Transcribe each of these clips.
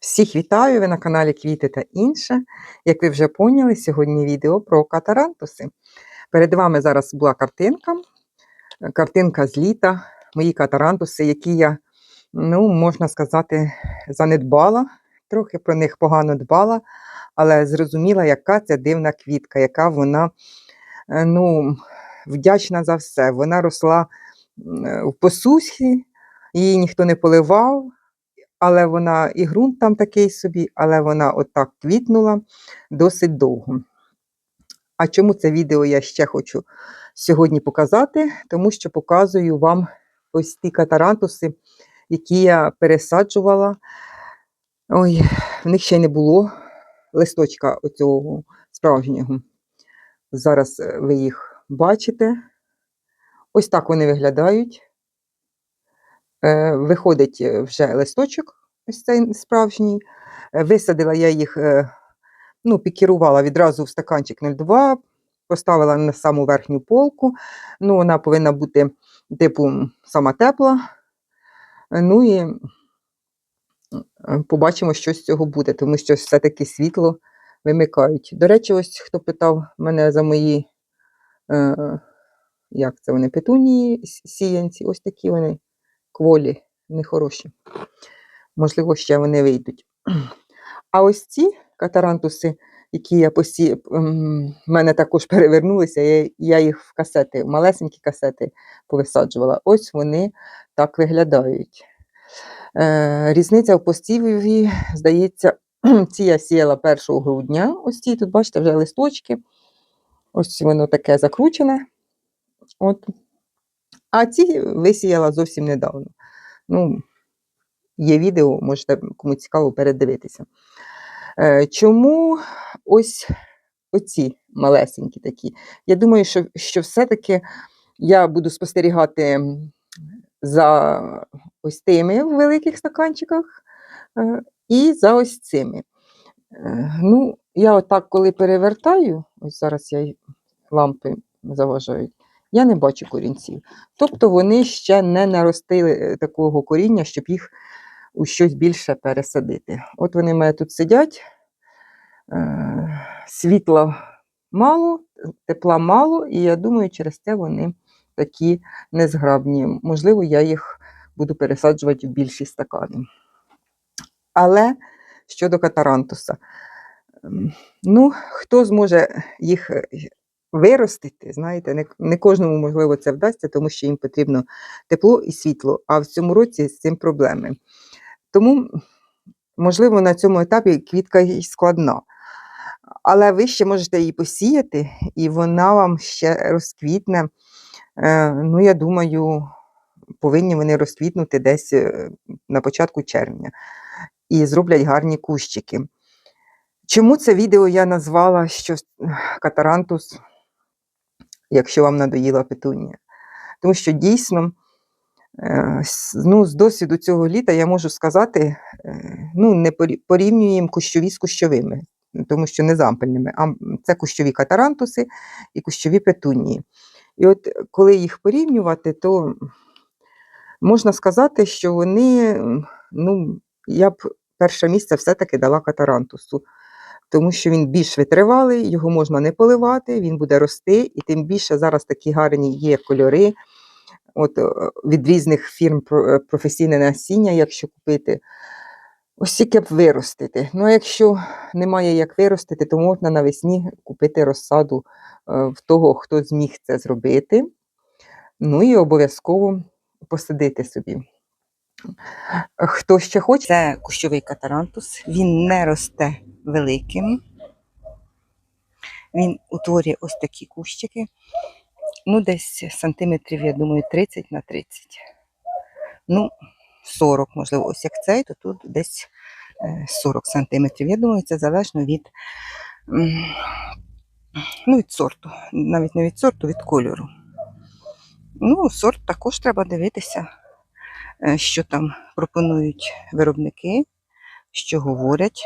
Всіх вітаю! Ви на каналі Квіти та інше. Як ви вже поняли, сьогодні відео про катарантуси. Перед вами зараз була картинка. Картинка з літа, мої катарантуси, які я, ну, можна сказати, занедбала. Трохи про них погано дбала, але зрозуміла, яка це дивна квітка, яка вона е, ну, вдячна за все. Вона росла в посусі, її ніхто не поливав, але вона і ґрунт там такий собі, але вона отак квітнула досить довго. А чому це відео я ще хочу сьогодні показати? Тому що показую вам ось ті катарантуси, які я пересаджувала. Ой, в них ще не було листочка оцього справжнього. Зараз е, ви їх бачите. Ось так вони виглядають. Е, Виходить е, вже листочок, ось цей справжній. Е, Висадила я їх, е, ну, пікірувала відразу в стаканчик 0,2, поставила на саму верхню полку. Ну, вона повинна бути, типу, сама тепла. Ну і е, побачимо, що з цього буде, тому що все-таки світло вимикають. До речі, ось хто питав мене за мої, як це вони, петунії сіянці, ось такі вони кволі, нехороші. Можливо, ще вони вийдуть. А ось ці катарантуси, які я посі... в мене також перевернулися, я, їх в касети, в малесенькі касети повисаджувала. Ось вони так виглядають. Е, різниця в посіві, здається, ці я сіяла 1 грудня. Ось ці тут, бачите, вже листочки. Ось воно таке закручене. От. А ці висіяла зовсім недавно. Ну, є відео, можете, кому цікаво, передивитися. Е, чому ось оці малесенькі такі? Я думаю, що, що все-таки я буду спостерігати за ось тими в великих стаканчиках е, і за ось цими. Е, Ну, я отак, коли перевертаю, ось зараз я лампи заважають, я не бачу корінців. Тобто вони ще не наростили такого коріння, щоб їх у щось більше пересадити. От вони в мене тут сидять, е, світла мало, тепла мало, і я думаю, через це вони такі незграбні. Можливо, я їх буду пересаджувати в більші стакани. Але щодо катарантуса, ем, ну, хто зможе їх е, виростити, знаєте, не, кожному, можливо, це вдасться, тому що їм потрібно тепло і світло, а в цьому році з цим проблеми. Тому, можливо, на цьому етапі квітка й складна. Але ви ще можете її посіяти, і вона вам ще розквітне. Е, Ну, я думаю, повинні вони розквітнути десь е, на початку червня і зроблять гарні кущики. Чому це відео я назвала що катарантус, якщо вам надоїла петунія? Тому що дійсно, ну, з досвіду цього літа я можу сказати, е, ну, не порі- порівнюємо кущові з кущовими, тому що не зампельними, а це кущові катарантуси і кущові петунії. І от коли їх порівнювати, то можна сказати, що вони, ну, я б перше місце все-таки дала катарантусу, тому що він більш витривалий, його можна не поливати, він буде рости, і тим більше зараз такі гарні є кольори. От е, від різних фірм е, професійне насіння, якщо купити, ось тільки б виростити. Ну, а якщо немає як виростити, то можна навесні купити розсаду е, в того, хто зміг це зробити. Ну і обов'язково посадити собі. Хто ще хоче, це кущовий катарантус, він не росте великим. Він утворює ось такі кущики. Ну, десь сантиметрів, я думаю, 30 на 30. Ну, 40, можливо, ось як цей, то тут десь е, 40 сантиметрів. Я думаю, це залежно від, ну, від сорту. Навіть не від сорту, від кольору. Ну, сорт також треба дивитися, е, що там пропонують виробники, що говорять.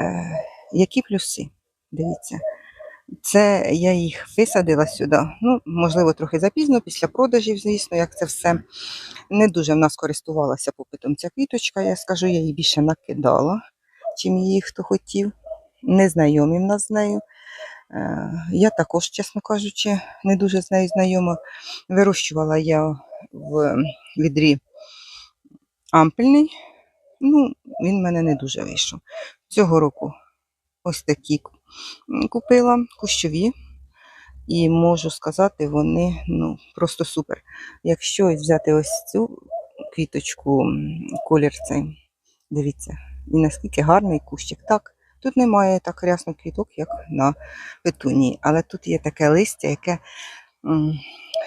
Е, Які плюси? Дивіться, Це я їх висадила сюди. Ну, можливо, трохи запізно, після продажів, звісно, як це все. Не дуже в нас користувалася попитом ця квіточка, я скажу, я її більше накидала, чим її хто хотів. Незнайомі в нас з нею. Е, Я також, чесно кажучи, не дуже з нею знайома. Вирощувала я в відрі ампельний. Ну, він в мене не дуже вийшов. Цього року ось такі купила кущові. І можу сказати, вони ну, просто супер. Якщо взяти ось цю квіточку, колір цей, дивіться, і наскільки гарний кущик. Так, тут немає так рясно квіток, як на петунії, але тут є таке листя, яке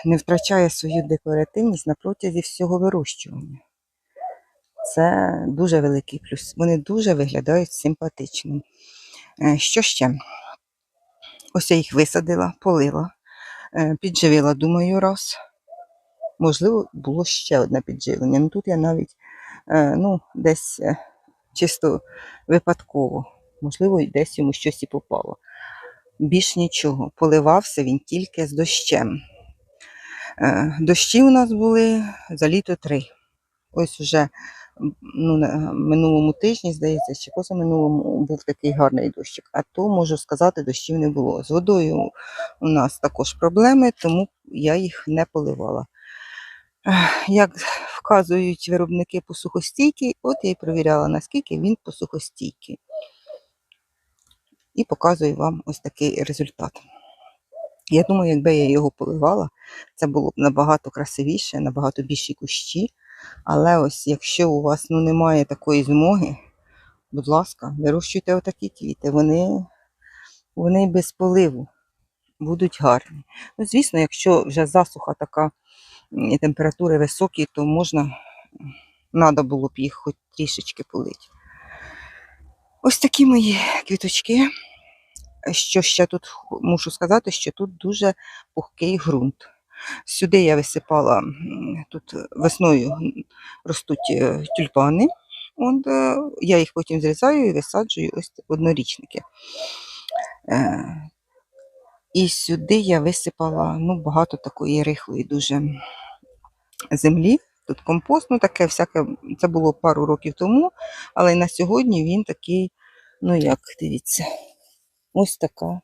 не втрачає свою декоративність на протязі всього вирощування. Це дуже великий плюс. Вони дуже виглядають симпатично. Е, Що ще? Ось я їх висадила, полила, е, підживила, думаю, раз. Можливо, було ще одне підживлення. Ну тут я навіть е, ну, десь чисто випадково, можливо, десь йому щось і попало. Більш нічого. Поливався він тільки з дощем. Дощі у нас були за літо три. Ось уже м, ну, на минулому тижні, здається, чи позаминулому був такий гарний дощик. А то можу сказати, дощів не було. З водою у нас також проблеми, тому я їх не поливала. Як вказують виробники посухостійкий, от я й перевіряла, наскільки він посухостійкий. І показую вам ось такий результат. Я думаю, якби я його поливала, це було б набагато красивіше, набагато більші кущі. Але ось якщо у вас ну, немає такої змоги, будь ласка, вирощуйте отакі квіти. Вони, вони без поливу будуть гарні. Ну, звісно, якщо вже засуха така і температури високі, то можна, треба було б їх хоч трішечки полити. Ось такі мої квіточки. Що ще тут мушу сказати, що тут дуже пухкий ґрунт. Сюди я висипала тут весною ростуть е, тюльпани. От, е, я їх потім зрізаю і висаджую ось однорічники. Е, І сюди я висипала ну, багато такої рихлої дуже землі. Тут компост, ну таке всяке, це було пару років тому, але на сьогодні він такий, ну як, дивіться, ось така.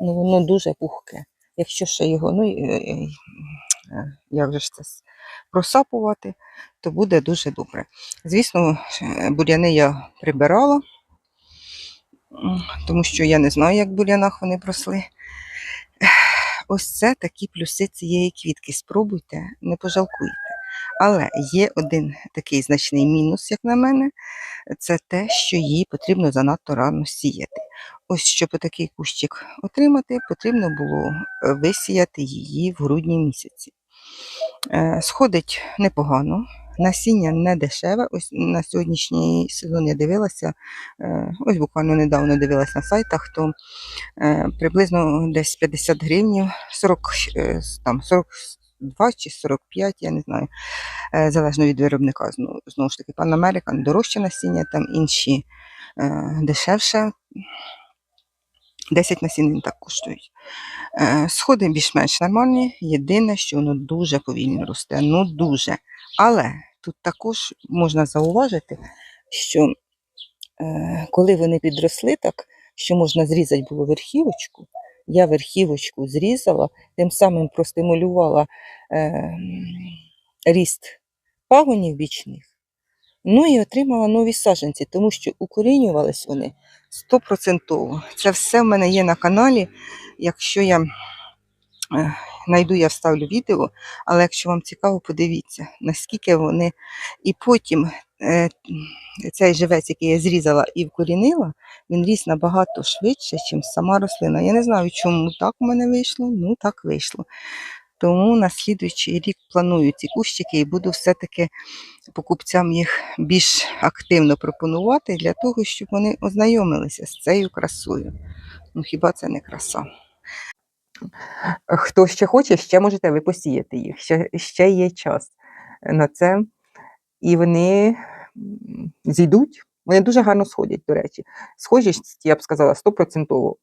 Ну, воно дуже пухке. Якщо ще його, ну, е, як же ж це просапувати, то буде дуже добре. Звісно, е, буряни я прибирала, тому що я не знаю, як в бурянах вони просли. Ось це такі плюси цієї квітки. Спробуйте, не пожалкуйте. Але є один такий значний мінус, як на мене, це те, що її потрібно занадто рано сіяти. Ось щоб такий кущик отримати, потрібно було е, висіяти її в грудні місяці. Е, Сходить непогано, насіння не дешеве. Ось на сьогоднішній сезон я дивилася, е, ось буквально недавно дивилася на сайтах, то приблизно десь 50 гривнів, 40, е, там, 42 чи 45, я не знаю, залежно від виробника. Знову, ж таки, Pan American дорожче насіння, там інші е, дешевше. 10 насінин він так коштують. Е, Сходи більш-менш нормальні. Єдине, що воно дуже повільно росте. Ну дуже. Але тут також можна зауважити, що е, коли вони підросли так, що можна зрізати було верхівочку, я верхівочку зрізала, тим самим простимулювала е, м, ріст пагонів бічних. Ну і отримала нові саджанці, тому що укорінювались вони стопроцентово. Це все в мене є на каналі. Якщо я е, знайду, я вставлю відео, але якщо вам цікаво, подивіться, наскільки вони. І потім е, цей живець, який я зрізала і вкорінила, він ріс набагато швидше, ніж сама рослина. Я не знаю, чому так у мене вийшло, ну так вийшло. Тому на слідуючий рік планую ці кущики і буду все-таки покупцям їх більш активно пропонувати для того, щоб вони ознайомилися з цією красою. Ну хіба це не краса? Хто ще хоче, ще можете ви посіяти їх. Ще, ще є час на це. І вони зійдуть, Вони дуже гарно сходять, до речі. Схожість, я б сказала, 100%.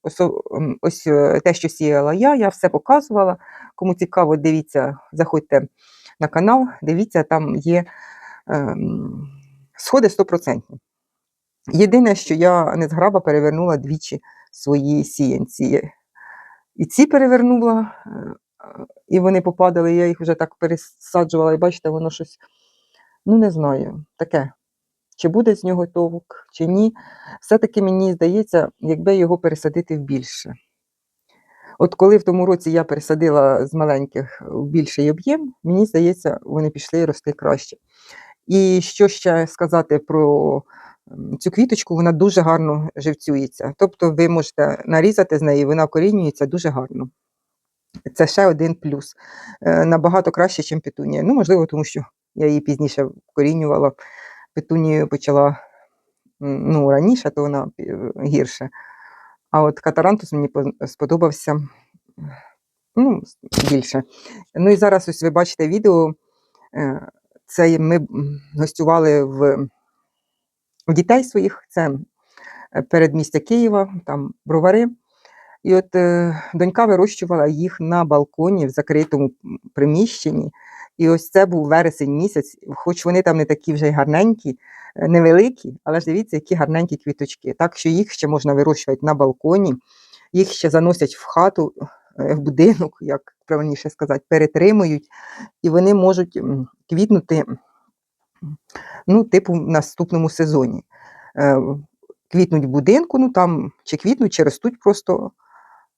Ось е, те, що сіяла я, я все показувала. Кому цікаво, дивіться, заходьте на канал, дивіться, там є ем, сходи 100%. Єдине, що я не зграба перевернула двічі свої сіянці. І ці перевернула, е, і вони попадали, я їх вже так пересаджувала, і бачите, воно щось, ну не знаю, таке. Чи буде з нього товк, чи ні. Все-таки мені здається, якби його пересадити в більше. От коли в тому році я пересадила з маленьких в більший об'єм, мені здається, вони пішли і росли краще. І що ще сказати про цю квіточку, вона дуже гарно живцюється. Тобто ви можете нарізати з неї, вона вкорінюється дуже гарно. Це ще один плюс. Е, Набагато краще, ніж петунія. Ну, можливо, тому що я її пізніше вкорінювала. Петунію почала ну, раніше, то вона е, гірше. А от катарантус мені сподобався ну, більше. Ну і зараз ось ви бачите відео. е, Це ми гостювали в, у дітей своїх, це е, передмістя Києва, там бровари. І от донька вирощувала їх на балконі в закритому приміщенні. І ось це був вересень місяць, хоч вони там не такі вже й гарненькі, е, невеликі, але ж дивіться, які гарненькі квіточки. Так що їх ще можна вирощувати на балконі, їх ще заносять в хату, е, в будинок, як правильніше сказати, перетримують, і вони можуть квітнути, ну, типу, в наступному сезоні. Е, Квітнуть в будинку, ну там чи квітнуть, чи ростуть просто.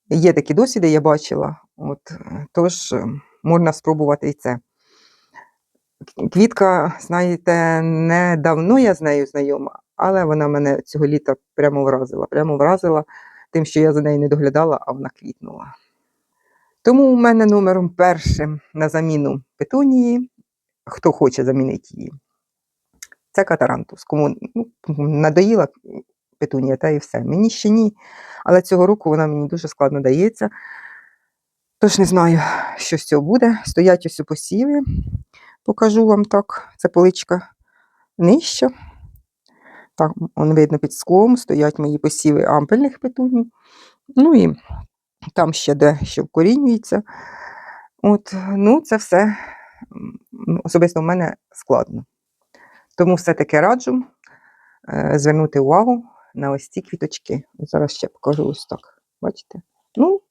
Є такі досвіди, я бачила. От, тож е, можна спробувати і це. Квітка, знаєте, не давно я з нею знайома, але вона мене цього літа прямо вразила. Прямо вразила тим, що я за нею не доглядала, а вона квітнула. Тому у мене номером першим на заміну петунії, хто хоче замінити її, це катарантус. Кому ну, надоїла петунія, та і все. Мені ще ні. Але цього року вона мені дуже складно дається. Тож не знаю, що з цього буде. Стоять ось у посіви. Покажу вам так. Це поличка нижча. Так, он видно під склом, стоять мої посіви ампельних петуній. Ну і там ще де що вкорінюється. От, ну, це все особисто в мене складно. Тому все-таки раджу е, звернути увагу на ось ці квіточки. Зараз ще покажу ось так. Бачите? Ну,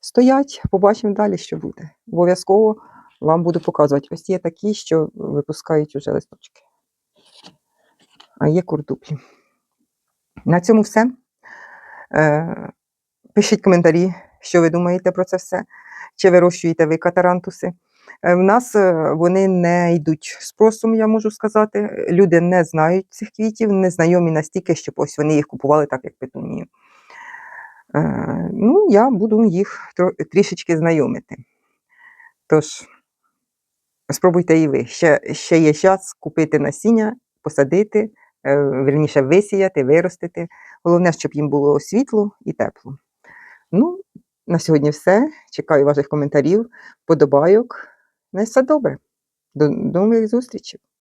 стоять, побачимо далі, що буде. Обов'язково вам буду показувати. Ось є такі, що випускають уже листочки. А є курдуплі. На цьому все. Е, пишіть коментарі, що ви думаєте про це все. Чи вирощуєте ви катарантуси. Е, В нас е, вони не йдуть спросом, я можу сказати. Люди не знають цих квітів, не знайомі настільки, щоб ось вони їх купували так, як петунію. Ну, я буду їх трішечки знайомити. Тож, спробуйте і ви. Ще, ще є час купити насіння, посадити, верніше висіяти, виростити. Головне, щоб їм було світло і тепло. Ну, на сьогодні все. Чекаю ваших коментарів, подобайок. На все добре. До, до нових зустрічей.